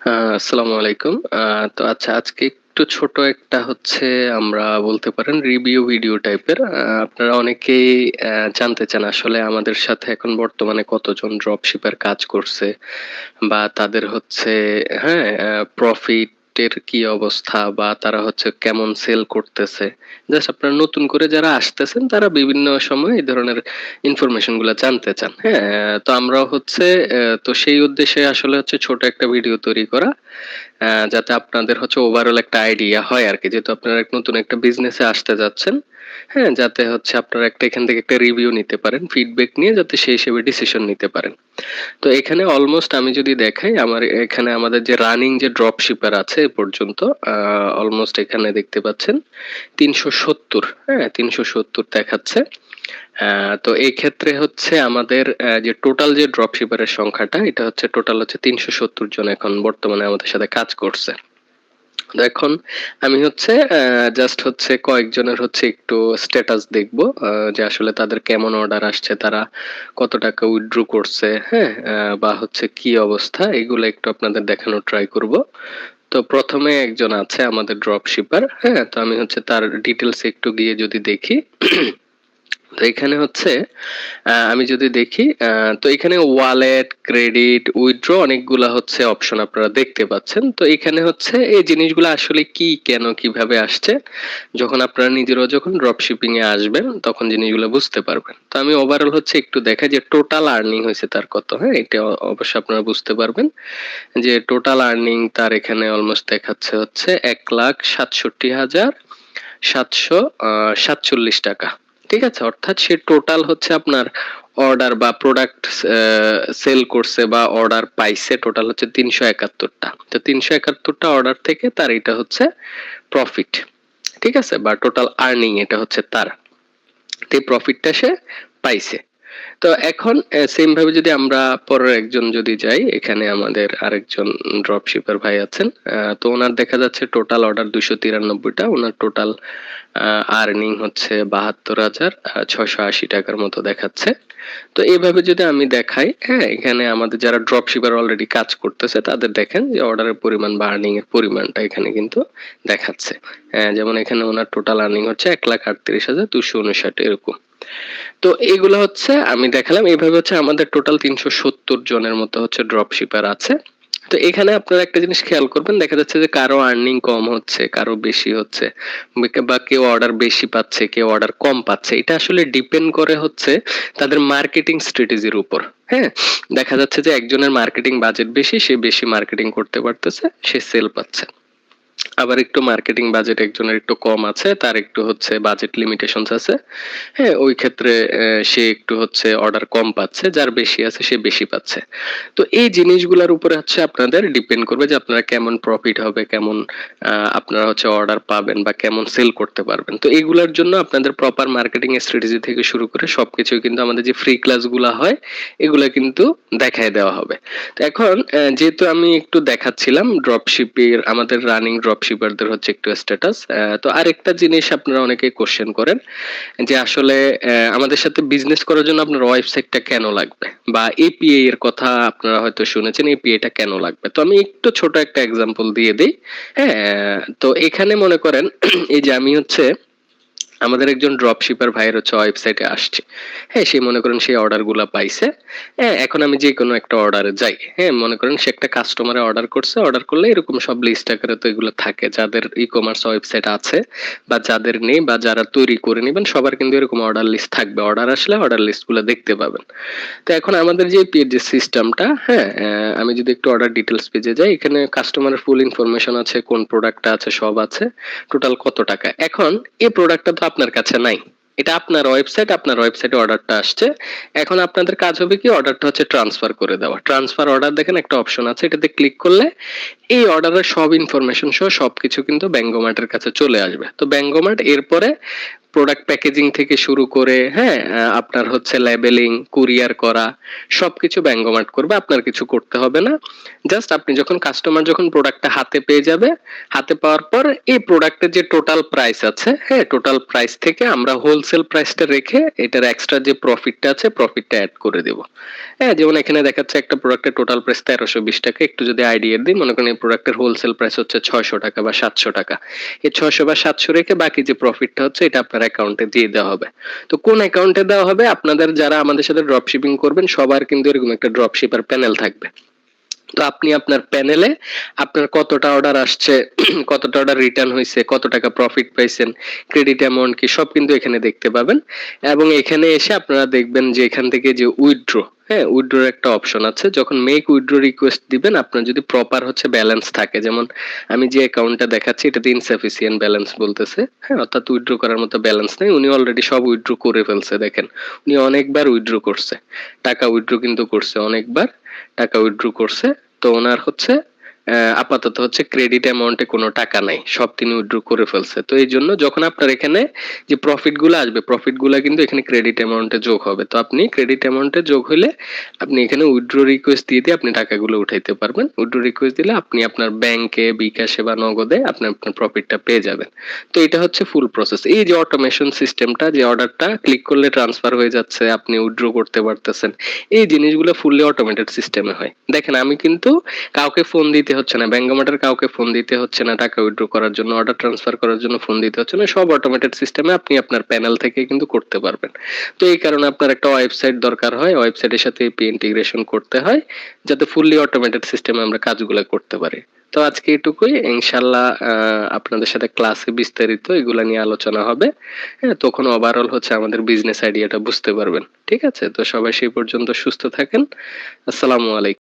আসসালামু আলাইকুম। তো আচ্ছা আজকে একটু ছোট একটা হচ্ছে আমরা বলতে পারেন রিভিউ ভিডিও টাইপের আপনারা অনেকেই জানতে চান আসলে আমাদের সাথে এখন বর্তমানে কতজন ড্রপশিপার কাজ করছে বা তাদের হচ্ছে হ্যাঁ প্রফিট এর কি অবস্থা বা তারা হচ্ছে কেমন সেল করতেছে? জাস্ট আপনারা নতুন করে যারা আসতেছেন, তারা বিভিন্ন সময় এই ধরনের ইনফরমেশনগুলা জানতে চান। হ্যাঁ তো আমরা হচ্ছে তো সেই উদ্দেশ্যে আসলে হচ্ছে ছোট একটা ভিডিও তৈরি করা যাতে আপনাদের হচ্ছে ওভারঅল একটা আইডিয়া হয় আর কি। যেহেতু আপনারা নতুন একটা বিজনেসে আসতে যাচ্ছেন হ্যাঁ যাতে হচ্ছে আপনারা একটা এখান থেকে একটা রিভিউ নিতে পারেন ফিডব্যাক নিয়ে যাতে সেই হিসেবে ডিসিশন নিতে পারেন। তো এখানে অলমোস্ট আমি যদি দেখাই, আমার এখানে আমাদের যে রানিং যে ড্রপ শিপার আছে এ পর্যন্ত অলমোস্ট এখানে দেখতে পাচ্ছেন তিনশো সত্তর হ্যাঁ তিনশো সত্তর দেখাচ্ছে। তো এই ক্ষেত্রে হচ্ছে আমাদের যে টোটাল যে ড্রপ শিপারের সংখ্যাটা, এটা হচ্ছে টোটাল হচ্ছে তিনশো সত্তর জন এখন বর্তমানে আমাদের সাথে কাজ করছে। এখন আমি হচ্ছে জাস্ট হচ্ছে কয়েকজনের হচ্ছে একটু স্ট্যাটাস দেখব যে আসলে তাদের কেমন অর্ডার আসছে, তারা কত টাকা উইথড্র করছে হ্যাঁ বা হচ্ছে কি অবস্থা, এগুলো একটু আপনাদের দেখানোর ট্রাই করব। তো প্রথমে একজন আছে আমাদের ড্রপ শিপার হ্যাঁ তো আমি হচ্ছে তার ডিটেলস একটু গিয়ে যদি দেখি। এখানে হচ্ছে আমি যদি দেখি তো এখানে ওয়ালেট ক্রেডিট উইথড্র অনেকগুলা হচ্ছে অপশন আপনারা দেখতে পাচ্ছেন। তো এখানে হচ্ছে এই জিনিসগুলো আসলে কি, কেন, কীভাবে আসছে, যখন আপনারা নিজেরাও যখন ড্রপ শিপিং এ আসবেন, তখন জিনিসগুলো বুঝতে পারবেন। তো আমি ওভারঅল হচ্ছে একটু দেখা যে টোটাল আর্নিং হয়েছে তার কত হ্যাঁ এটা অবশ্যই আপনারা বুঝতে পারবেন যে টোটাল আর্নিং তার এখানে অলমোস্ট দেখাচ্ছে হচ্ছে এক লাখ সাতষট্টি হাজার সাতশো সাতচল্লিশ টাকা। ঠিক আছে, অর্থাৎ সে টোটাল হচ্ছে আপনার অর্ডার বা প্রোডাক্ট সেল করছে বা অর্ডার পাইছে টোটাল হচ্ছে তিনশো একাত্তরটা। তো তিনশো একাত্তরটা অর্ডার থেকে তার এটা হচ্ছে প্রফিট ঠিক আছে? বা টোটাল আর্নিং এটা হচ্ছে তার। এই প্রফিটটা সে পাইছে। তো এখন সেম ভাবে যদি আমরা পরের একজন যদি যাই এখানে আমাদের আরেকজন ড্রপ শিপার ভাই আছেন তো ওনার দেখা যাচ্ছে টোটাল অর্ডার দুইশো তিরানব্বইটা ওনার টোটাল আর্নিং হচ্ছে বাহাত্তর হাজার ছয়শো আশি টাকার মতো দেখাচ্ছে। তো এইভাবে যদি আমি দেখাই হ্যাঁ এখানে আমাদের যারা ড্রপ শিপার অলরেডি কাজ করতেছে তাদের দেখেন যে অর্ডারের পরিমাণ বা আর্নিং এর পরিমাণটা এখানে কিন্তু দেখাচ্ছে। হ্যাঁ, যেমন এখানে ওনার টোটাল আর্নিং হচ্ছে এক লাখ আটত্রিশ হাজার দুশো উনষাট এরকম। তো এগুলো হচ্ছে, আমি দেখালাম, এইভাবে হচ্ছে আমাদের টোটাল তিনশো সত্তর জনের মতো হচ্ছে ড্রপ শিপার আছে। তো এখানে আপনারা একটা জিনিস খেয়াল করবেন, দেখা যাচ্ছে যে কারও আর্নিং কম হচ্ছে, কারও বেশি হচ্ছে, বা কেউ অর্ডার বেশি পাচ্ছে, কেউ অর্ডার কম পাচ্ছে। এটা আসলে ডিপেন্ড করে হচ্ছে তাদের মার্কেটিং স্ট্র্যাটেজির উপর হ্যাঁ? দেখা যাচ্ছে যে একজনের মার্কেটিং বাজেট বেশি, সে বেশি মার্কেটিং করতে পারতেছে, সে সেল পাচ্ছে। আবার একটু মার্কেটিং বাজেট একজনের একটু কম আছে, তার একটু হচ্ছে বাজেট লিমিটেশনস আছে। হ্যাঁ ওই ক্ষেত্রে সে একটু হচ্ছে অর্ডার কম পাচ্ছে, যার বেশি আছে সে বেশি পাচ্ছে। তো এই জিনিসগুলোর উপরে হচ্ছে আপনাদের ডিপেন্ড করবে যে আপনারা কেমন প্রফিট হবে, কেমন আপনারা হচ্ছে অর্ডার পাবেন বা কেমন সেল করতে পারবেন। তো এগুলোর জন্য আপনাদের প্রপার মার্কেটিং স্ট্র্যাটেজি থেকে শুরু করে সবকিছু কিন্তু আমাদের যে ফ্রি ক্লাসগুলো হয়, এগুলো কিন্তু দেখায় দেওয়া হবে। তো এখন যেহেতু আমি একটু দেখাচ্ছিলাম ড্রপশিপের আমাদের রানিং ড্রপশিপারদের হচ্ছে একটু স্ট্যাটাস তো আরেকটা জিনিস আপনারা অনেকে কোশ্চেন করেন, যে আসলে আমাদের সাথে বিজনেস করার জন্য আপনার ওয়েবসাইটটা কেন লাগবে? বা এপিআই এর কথা আপনারা হয়তো শুনেছেন এপিআইটা কেন লাগবে? তো আমি একটু ছোট একটা এক্সাম্পল দিয়ে দিই। হ্যাঁ তো এখানে মনে করেন, এই যে আমি হচ্ছে আমাদের একজন ড্রপ শিপার ভাইয়ের হচ্ছে ওয়েবসাইটে আসছে। হ্যাঁ সে মনে করেন সেই অর্ডারগুলা পাইছে। হ্যাঁ এখন আমি যে কোনো একটা অর্ডারে যাই। হ্যাঁ মনে করেন সে একটা কাস্টমারে অর্ডার করছে অর্ডার করলে এরকম সব লিস্ট আকারে তো এগুলো থাকে। যাদের ই কমার্স ওয়েবসাইট আছে বা যাদের নেই বা যারা তৈরি করে নেবেন, সবার কিন্তু এরকম অর্ডার লিস্ট থাকবে। অর্ডার আসলে অর্ডার লিস্টগুলো দেখতে পাবেন। তো এখন আমাদের যে পে যে সিস্টেমটা হ্যাঁ আমি যদি একটু অর্ডার ডিটেলস পেজে যাই, এখানে কাস্টমারের ফুল ইনফরমেশন আছে, কোন প্রোডাক্টটা আছে, সব আছে। টোটাল কত টাকা? এখন এই প্রোডাক্টটা তো আপনার কাছে নাই। এটা আপনার ওয়েবসাইট আপনার ওয়েবসাইটে অর্ডারটা আসছে। এখন আপনাদের কাজ হবে কি অর্ডারটা হচ্ছে ট্রান্সফার করে দেওয়া। ট্রান্সফার অর্ডার দেখেন একটা অপশন আছে, এটাতে ক্লিক করলে এই অর্ডারের সব ইনফরমেশন সহ সবকিছু কিন্তু ব্যাঙ্গোমার্টের কাছে চলে আসবে। তো ব্যাঙ্গোমার্ট এরপরে প্রোডাক্ট প্যাকেজিং থেকে শুরু করে হ্যাঁ আপনার হচ্ছে লেবেলিং কুরিয়ার করা, সবকিছু ব্যাঙ্গমার্ট করবে, আপনার কিছু করতে হবে না। জাস্ট আপনি যখন কাস্টমার যখন প্রোডাক্টটা হাতে পেয়ে যাবে, হাতে পাওয়ার পর এই প্রোডাক্টের যে টোটাল প্রাইস আছে হ্যাঁ টোটাল প্রাইস থেকে আমরা হোলসেল প্রাইসটা রেখে এটার এক্সট্রা যে প্রফিটটা আছে প্রফিটটা অ্যাড করে দেব। হ্যাঁ যেমন এখানে দেখাচ্ছে একটা প্রোডাক্টের টোটাল প্রাইস তেরোশো বিশ টাকা, একটু যদি আইডিয়া দিই, মনে করেন এই প্রোডাক্টের হোলসেল প্রাইস হচ্ছে ছয়শো টাকা বা সাতশো টাকা। এই ছয়শো বা সাতশো রেখে বাকি যে প্রফিটটা হচ্ছে, এটা আপনার অ্যাকাউন্টে দিয়ে দেওয়া হবে। তো কোন অ্যাকাউন্টে দেওয়া হবে? আপনাদের যারা আমাদের সাথে ড্রপ শিপিং করবেন, সবার কিন্তু এরকম একটা ড্রপ শিপার প্যানেল থাকবে। তো আপনি আপনার প্যানেলে আপনার কতটা অর্ডার আসছে, কতটা অর্ডার রিটার্ন হয়েছে, কত টাকা প্রফিট পাইছেন ক্রেডিট অ্যামাউন্ট কি, সব কিন্তু এখানে দেখতে পাবেন। এবং এখানে এসে আপনারা দেখবেন যে এখান থেকে যে উইথড্র হ্যাঁ উইথড্রোর একটা অপশন আছে। যখন মেক উইথড্র রিকোয়েস্ট দিবেন, আপনার যদি প্রপার হচ্ছে ব্যালেন্স থাকে, যেমন আমি যে অ্যাকাউন্টটা দেখাচ্ছি, এটাতে ইনসাফিসিয়েন্ট ব্যালেন্স বলতেছে হ্যাঁ অর্থাৎ উইথড্র করার মতো ব্যালেন্স নেই। উনি অলরেডি সব উইথড্র করে ফেলছে, দেখেন। উনি অনেকবার উইথড্র করছে। টাকা উইথড্র কিন্তু করছে অনেকবার। টাকা উইথড্র করছে তো ওনার হচ্ছে আপাতত হচ্ছে ক্রেডিট অ্যামাউন্টে কোনো টাকা নাই। সব তিনি উইথড্র করে ফেলছে। তো এই জন্য যখন আপনার এখানে যে প্রফিটগুলো আসবে প্রফিটগুলো কিন্তু এখানে ক্রেডিট অ্যামাউন্টে যোগ হবে। তো আপনি ক্রেডিট অ্যামাউন্টে যোগ হলে আপনি এখানে উইথড্র রিকোয়েস্ট দিয়ে দিয়ে আপনি টাকাগুলো উঠাইতে পারবেন। উইথড্র রিকোয়েস্ট দিলে আপনি আপনার ব্যাংকে বিকাশে বা নগদে আপনি আপনার প্রফিটটা পেয়ে যাবেন। তো এটা হচ্ছে ফুল প্রসেস এই যে অটোমেশন সিস্টেমটা যে অর্ডারটা ক্লিক করলে ট্রান্সফার হয়ে যাচ্ছে, আপনি উইথড্র করতে পারতেছেন। এই জিনিসগুলো ফুললি অটোমেটেড সিস্টেমে হয়। দেখেন, আমি কিন্তু কাউকে ফোন দিতে হচ্ছে না ব্যাঙ্গমার্টের কাউকে ফোন দিতে হচ্ছে না, টাকা উইথড্র করার জন্য অর্ডার ট্রান্সফার করার জন্য ফোন দিতে হচ্ছে না, সব অটোমেটেড সিস্টেমে আপনি আপনার প্যানেল থেকে কিন্তু করতে পারবেন। তো এই কারণে আপনার একটা ওয়েবসাইট দরকার হয় ওয়েবসাইটের সাথে এপি ইন্টিগ্রেশন করতে হয়, যাতে ফুললি অটোমেটেড সিস্টেমে আমরা কাজগুলো করতে পারি। তো আজকে এটুকুই ইনশাল্লাহ আপনাদের সাথে ক্লাসে বিস্তারিত এগুলা নিয়ে আলোচনা হবে। হ্যাঁ তখন ওভারঅল হচ্ছে আমাদের বিজনেস আইডিয়াটা বুঝতে পারবেন। ঠিক আছে? তো সবাই সেই পর্যন্ত সুস্থ থাকেন। আসসালামু আলাইকুম।